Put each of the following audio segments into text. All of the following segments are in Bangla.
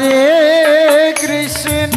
হরে কৃষ্ণ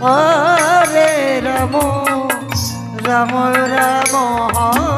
হরে রাম রাম রাম হরে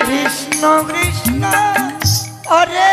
কৃষ্ণ কৃষ্ণ অরে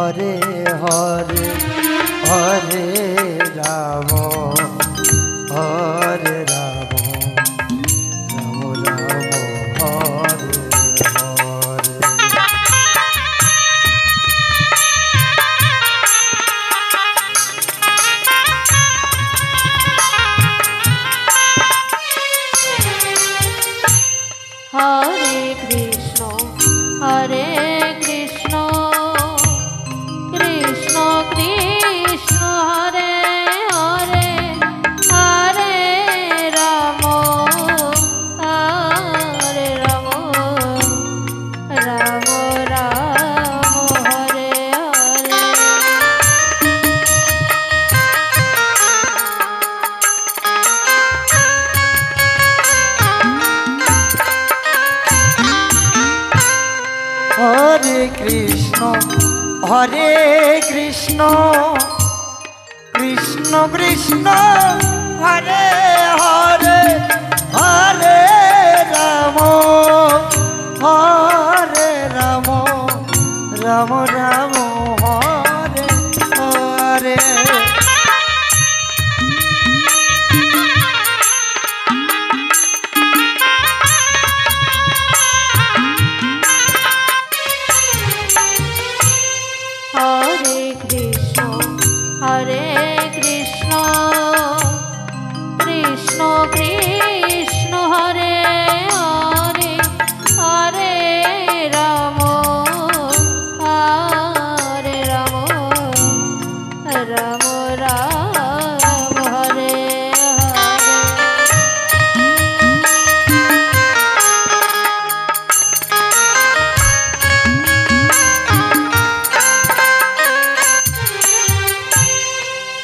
হরে হরে হরে রাম হরে